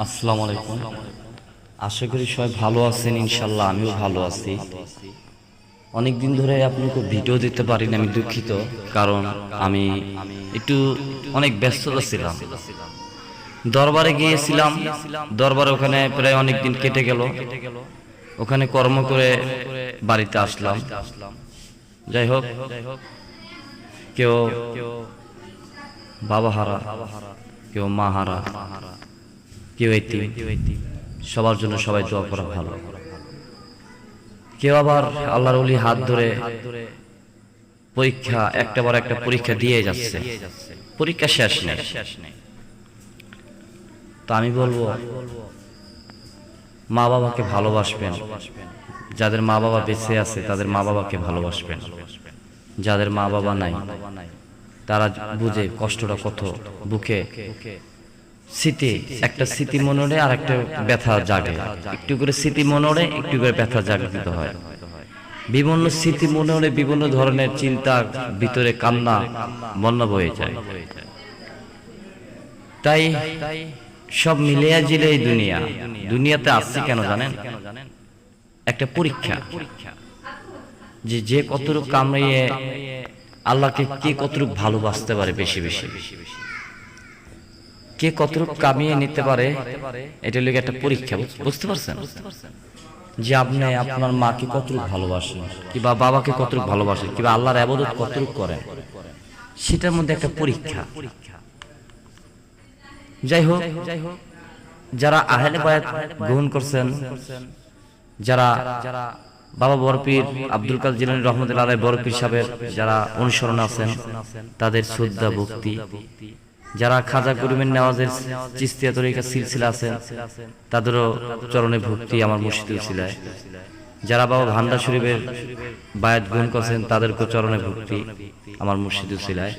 আসসালামু আলাইকুম। আশা করি সবাই ভালো আছেন ইনশাল্লাহ আমিও ভালো আছি। অনেক দিন ধরে আপনাকে ভিডিও দিতে পারিনি, আমি দুঃখিত। কারণ আমি একটু অনেক ব্যস্ততা ছিলাম। দরবারে গিয়েছিলাম, দরবারে ওখানে প্রায় অনেক দিন কেটে গেল। ওখানে কর্ম করে বাড়িতে আসলাম। যাই হোক, কেউ বাবা হারা, কেউ মা হারা। কেউ এতিম, সবার জন্য সবাই দোয়া করা ভালো। কেউ আবার আল্লাহর ওলি হাত ধরে পরীক্ষা, একটা বার একটা পরীক্ষা দিয়ে যাচ্ছে। পরীক্ষা শেষ নেই। তো আমি বলব, মা বাবাকে ভালোবাসবেন। যাদের মা বাবা বেঁচে আছে, তাদের মা বাবাকে ভালোবাসবেন। যাদের মা বাবা নাই, তারা বুঝে কষ্টটা কত, বুকে স্মৃতি একটা স্মৃতি মনরে আর একটা ব্যথা জাগে। একটু করে স্মৃতি মনরে একটু করে ব্যথা জাগৃত হয়। বিভিন্ন স্মৃতি মনরে বিভিন্ন ধরনের চিন্তা ভিতরে কান্না বন্যা বয়ে যায়। তাই সব মিলিয়া জিলে এই দুনিয়া। দুনিয়াতে আসছি কেন জানেন? একটা পরীক্ষা। যে যে কতটুকু কামড়িয়ে আল্লাহকে কে কতটুকু ভালোবাসতে পারে বেশি বেশি? কে কতটুকু কামিয়ে নিতে পারে, এটা হলো একটা পরীক্ষা বুঝতে পারছেন? যে আপনি, আপনার মাকে কতটুকু ভালোবাসেন, কিংবা বাবাকে কতটুকু ভালোবাসেন, কিংবা আল্লাহর আবাদত কতটুকু করেন, সেটার মধ্যে একটা পরীক্ষা। যাই হোক, যারা আহলে বায়াত গ্রহণ করছেন, যারা বাবা বরপীর আব্দুল কাল জিলানি রহমতুল্লাহ বরপীর সাহেবের যারা অনুসরণ আছেন, তাদের শ্রদ্ধা, ভক্তি যারা খাজা করিমের নেওয়াজের চিস্তিয়া তরিকা সিলসিলা আছেন তাদেরও চরণে ভক্তি আমার মুর্শিদুল সিলায়। যারা বাবা ভান্ডা শরীফের বায়াত গ্রহণ করছেন, তাদেরকেও চরণে ভক্তি আমার মুর্শিদুল সিলায়।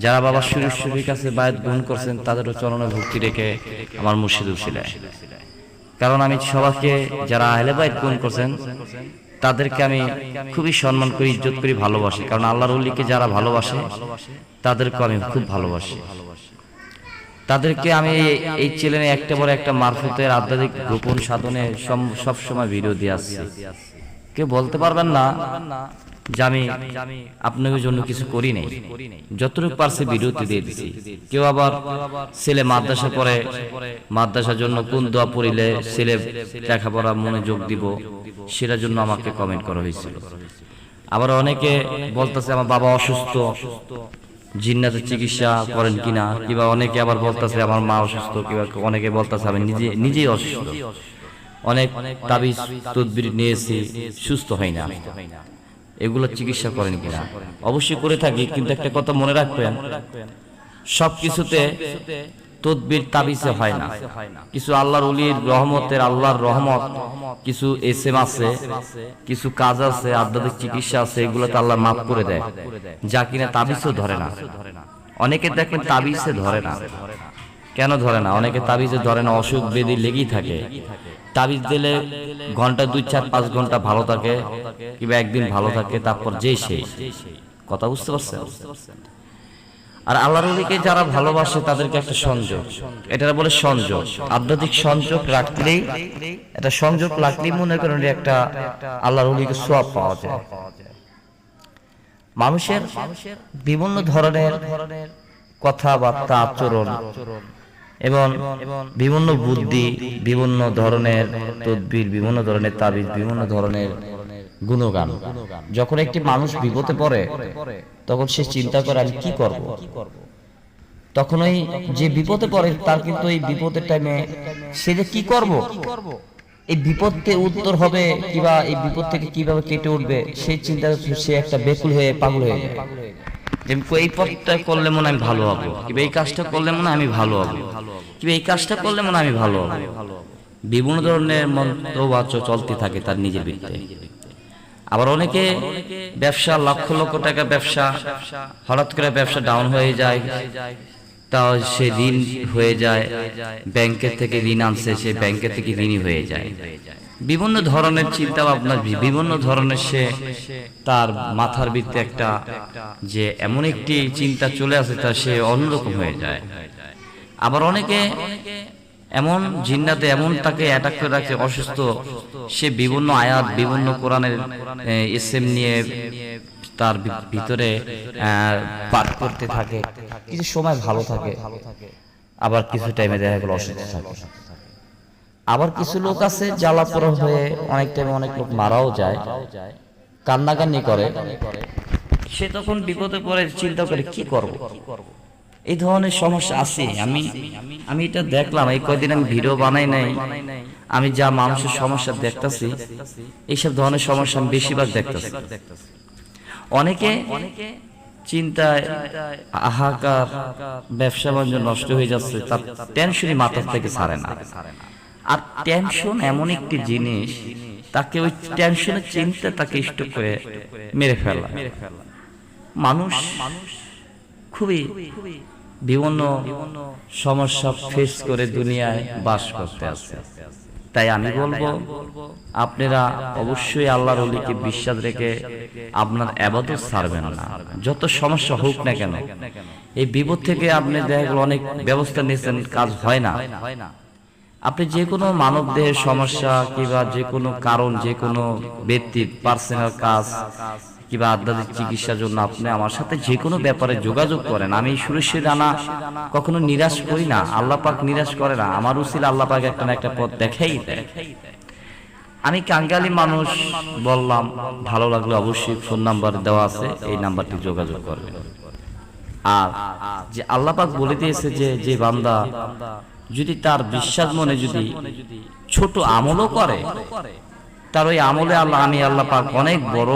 যারা বাবা শরীফ শরীফের কাছে বায়াত গ্রহণ করছেন, তাদেরও চরণে ভক্তি রেখে আমার মুর্শিদুল সিলায়। কারণ আমি সবাইকে, যারা আহলে বাইত গ্রহণ করছেন তাদেরকে আমি খুবই সম্মান করি, ইজ্জত করি, ভালোবাসি। কারণ আল্লাহর উল্লিকে যারা ভালোবাসে তাদেরকে আমি খুব ভালোবাসি। তাদেরকে আমি এই- ছেলে একটা বড় একটা মারফতের আধ্যাত্মিক গোপন সাধনে সব সময় ভিডিও দিয়ে আসছি। কেউ বলতে পারবেন না যে আমি আপনাদের জন্য কিছু করি নাই। যতটুকু পারছে ভিডিওতে দিয়ে দিছি। কেউ আবার ছেলে মাদ্রাসা পড়ে, মাদ্রাসার জন্য কোন দোয়া পড়িলে ছেলে লেখাপড়া মনোযোগ দিব, সেটার জন্য আমাকে কমেন্ট করা হয়েছিল। আবার অনেকে বলতেছে, আমার বাবা অসুস্থ, জিন্নাতের চিকিৎসা করেন কিনা? কিংবা অনেকে আবার বলতেছে, আমার মা অসুস্থ। কিংবা অনেকে বলতেছে, আমি নিজে, নিজেই অসুস্থ। অনেক তাবিজ তদবির নিয়েছি, সুস্থ হয় না। এগুলো চিকিৎসা করেন কিনা? অবশ্যই করে থাকি, কিন্তু একটা কথা মনে রাখবেন সব কিছুতে তদবির তাবিজে হয় না। কিছু আল্লাহর উলির রহমতের আল্লাহর রহমত, কিছু এস এম আছে, কিছু কাজ আছে, আধ্যাত্মিক চিকিৎসা আছে, এগুলোতে আল্লাহ মাফ করে দেয়। যা কিনা তাবিজও ধরে না। অনেকে দেখবেন তাবিজে ধরে না। কেন ধরে না? অনেকে তাবিজে ধরে না, অসুখ, বেদি লেগেই থাকে। তাবিজ দিলে ঘণ্টা দুই চার পাঁচ ঘণ্টা ভালো থাকে কিংবা একদিন ভালো থাকে, তারপর যে সেই। কথা বুঝতে পারছেন? আর আল্লাহর নবীকে যারা ভালোবাসে, তাদেরকে একটা সংযোগ। এটা বলে সংযোগ। আধ্যাত্মিক সংযোগ রাখলেই এটা সংযোগ রাখলেই মনে করেন একটা আল্লাহর নবীকে সোয়াব পাওয়া যায়। মানুষের বিভিন্ন ধরনের কথাবার্তা, আচরণ এবং বিভিন্ন বুদ্ধি বিভিন্ন ধরনের তদবির বিভিন্ন ধরনের তাবিজ বিভিন্ন ধরনের গুণগান। যখন একটি মানুষ বিপদে পড়ে তখন সে চিন্তা করে আমি কি করব? তখন ওই যে বিপদে পড়ে তার কিন্তু এই বিপদের টাইমে সে যে কি করব? এই বিপদ থেকে উত্তর হবে কিবা এই বিপদ থেকে কীভাবে কেটে উঠবে? সেই চিন্তা সে একটা বেকুল হয়ে পাগল হয়ে যায়। এই পথটা করলে মনে হয় ভালো হব। কিংবা এই কাজটা করলে মনে আমি ভালো হব। কিংবা এই কাজটা করলে মনে আমি ভালো হব। বিভিন্ন ধরনের মন্তবাচ্য চলতে থাকে তার নিজের ভিত্তে আবার অনেকে ব্যবসা, লক্ষ লক্ষ টাকা ব্যবসা, হঠাৎ করে ব্যবসা ডাউন হয়ে যায়, তাও সে ঋণ হয়ে যায়, ব্যাংকের থেকে ঋণ আনছে, সে ব্যাংকের থেকে ঋণই হয়ে যায়। বিভিন্ন ধরনের চিন্তা ভাবনা বিভিন্ন ধরনের সে তার মাথার ভিত্তে একটা যে এমন একটি চিন্তা চলে আসে, তা সে অন্যরকম হয়ে যায়। আবার অনেকে এমন জিন্নাতে এমন তাকে অ্যাটাক করে রাখে, অসুস্থ, সে বিভিন্ন আয়াত, বিভিন্ন কোরআনের এসএম নিয়ে তার ভিতরে পাঠ করতে থাকে। কিছু সময় ভালো থাকে, আবার কিছু টাইমে দেখা গেল অসুস্থ থাকে। আবার কিছু লোক আছে জ্বালাপোড় হয়ে অনেক টাইমে অনেক লোক মারাও যায়। কান্নাকান্নি করে। সে তখন বিপদে পড়ে চিন্তা করে কি করব? এই ধরনের সমস্যা আছে। আমি আমি এটা দেখলাম এই কয়দিন আমি ভিডিও বানাই নাই। আমি যা মানুষের সমস্যা দেখতাছি এইসব ধরনের সমস্যা আমি বেশিরভাগ দেখতাছি। অনেকে চিন্তায় আহাকার ব্যবসা বাণিজ্য নষ্ট হয়ে যাচ্ছে তার টেনশনই মাথার থেকে ছাড়ে না। আর টেনশন এমন একটি জিনিস, তাকে ওই টেনশনের চিন্তা তাকে ইষ্ট করে মেরে ফেলা। মানুষ খুবই বিভিন্ন সমস্যা ফেস করে দুনিয়ায় বাস করতে আছে। তাই আমি বলব, আপনারা অবশ্যই আল্লাহর অলিকে বিশ্বাস রেখে আপনার আবাদত ছাড়বেন না। যত সমস্যা হোক না কেন, এই বিপদ থেকে আপনি দেখা অনেক ব্যবস্থা নিয়েছেন, কাজ হয় না। আপনি যে কোনো মানব দেহের সমস্যা কিংবা যে কোনো কারণ যে কোনো ব্যক্তির পার্সোনাল কাজ কিংবা আধ্যাত্মিক চিকিৎসার জন্য আপনি আমার সাথে যে কোনো ব্যাপারে যোগাযোগ করেন। আমি সুরেশের রানা কখনো নিরাশ করি না। আল্লাহ পাক নিরাশ করে না। আমার উচিত আল্লাহ পাক একটা না একটা পথ দেখাই দেয়। আমি কাঙ্গালি মানুষ বললাম ভালো লাগলে অবশ্যই ফোন নাম্বার দেওয়া আছে এই নাম্বারটি যোগাযোগ করবেন। আর যে আল্লাহ পাক বলে দিয়েছে যে যে বান্দা যদি তার বিশ্বাস মনে যদি ছোট আমলও করে তার ওই আমলে আল্লাহ আমি আল্লাহ পাক অনেক বড়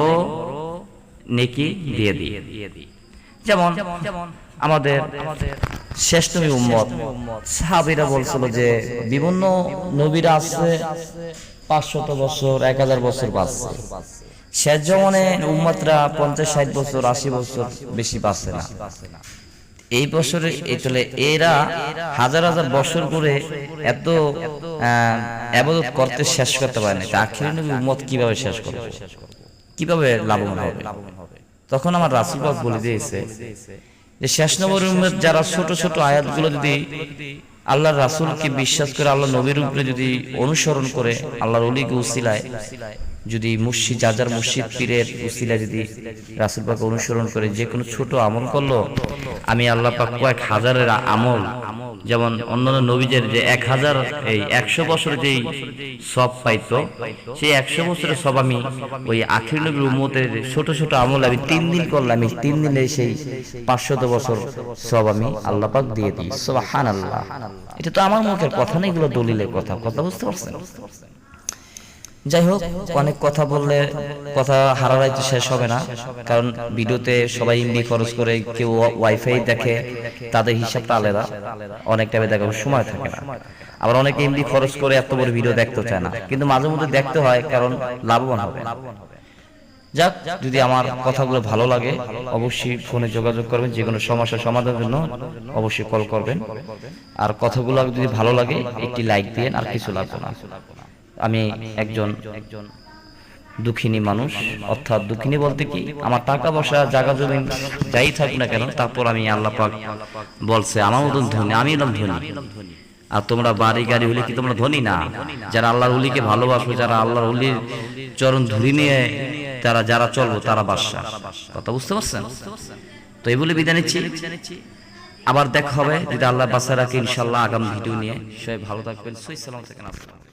নেকি দিয়ে দিই। যেমন আমাদের শেষ নবী উম্মত সাহাবীরা বলছিল যে বিভিন্ন নবীরা আছে পাঁচশত বছর এক হাজার বছর বাঁচছে। শেষ জমানে উম্মতরা পঞ্চাশ ষাট বছর আশি বছর বেশি বাঁচে না। এই বছরে চলে এরা হাজার হাজার বছর করে এত আবাদত করতে শেষ করতে পারে না আখির নবী উম্মত কীভাবে শেষ করবে? কীভাবে লাভবান হবে? তখন আমার রাসুলবাগ বলে দিয়েছে যে, শেষ উম্মত যারা ছোট ছোট আয়াতগুলো যদি আল্লাহর রাসুলকে বিশ্বাস করে আল্লাহ নবীর উপরে যদি অনুসরণ করে, আল্লাহর অলিকে উসিলায়, যদি মুর্শিদ যাজার মুর্শিদ পীরের উসিলা যদি রাসুল পাক অনুসরণ করে, যে কোনো ছোট আমল করল, আমি আল্লাহ পাক কয়েক হাজারের আমল যেমন অন্যান্য নবীদের যে এক হাজার, এই একশো বছর যেই সব পাইতো, সেই একশো বছরের সব আমি ওই আখির নবীর উম্মতের ছোট ছোট আমল আমি তিন দিন করলাম। আমি তিন দিনে সেই পাঁচশত বছর সব আমি আল্লাহ পাক দিয়ে দিই সব হান আল্লাহ এটা তো আমার মুখের কথা নেই এগুলো দলিলের কথা। কথা বুঝতে পারছেন? যাই হোক অনেক কথা বললে কথা হারারাই তো শেষ হবে না। কারণ ভিডিওতে সবাই এমবি খরচ করে কেউ ওয়াইফাই দেখে তাদের হিসাবটা আলাদা। অনেক টাইমে দেখার সময় থাকে না। আবার অনেকে এমবি খরচ করে এত বড় ভিডিও দেখতে চায় না। কিন্তু মাঝে মধ্যে দেখতে হয় কারণ লাভবান হবে। যাক যদি আমার কথাগুলো ভালো লাগে অবশ্যই ফোনে যোগাযোগ করবেন যে কোনো সমস্যার সমাধানের জন্য অবশ্যই কল করবেন। আর কথাগুলো যদি ভালো লাগে একটি লাইক দিন আর কিছু লাগবে না আমি একজন একজন দুঃখিনী মানুষ, অর্থাৎ দুঃখিনী বলতে কি, আমার টাকা পয়সা, জায়গা জমি যাই থাকুক না কেন, তারপর আমি আল্লাহ পাক বলছে, আমার মতন ধনী আমি এলাম ধনী। আর তোমরা বাড়ি গাড়ি হলে কি তোমরা ধনী না? যারা আল্লাহর উলিকে ভালোবাসো, যারা আল্লাহর উলির চরণ ধরি নিয়ে তারা, যারা চলবো, তারা বাসা কথা বুঝতে পারছেন? তো এই বলে বিদায় নিচ্ছি। আবার দেখা হবে, যদি আল্লাহ বাসা রাখে ইনশাল্লাহ আগামী ভিডিও নিয়ে। সবাই ভালো থাকবেন সই সালাম থাকেন আসসালাম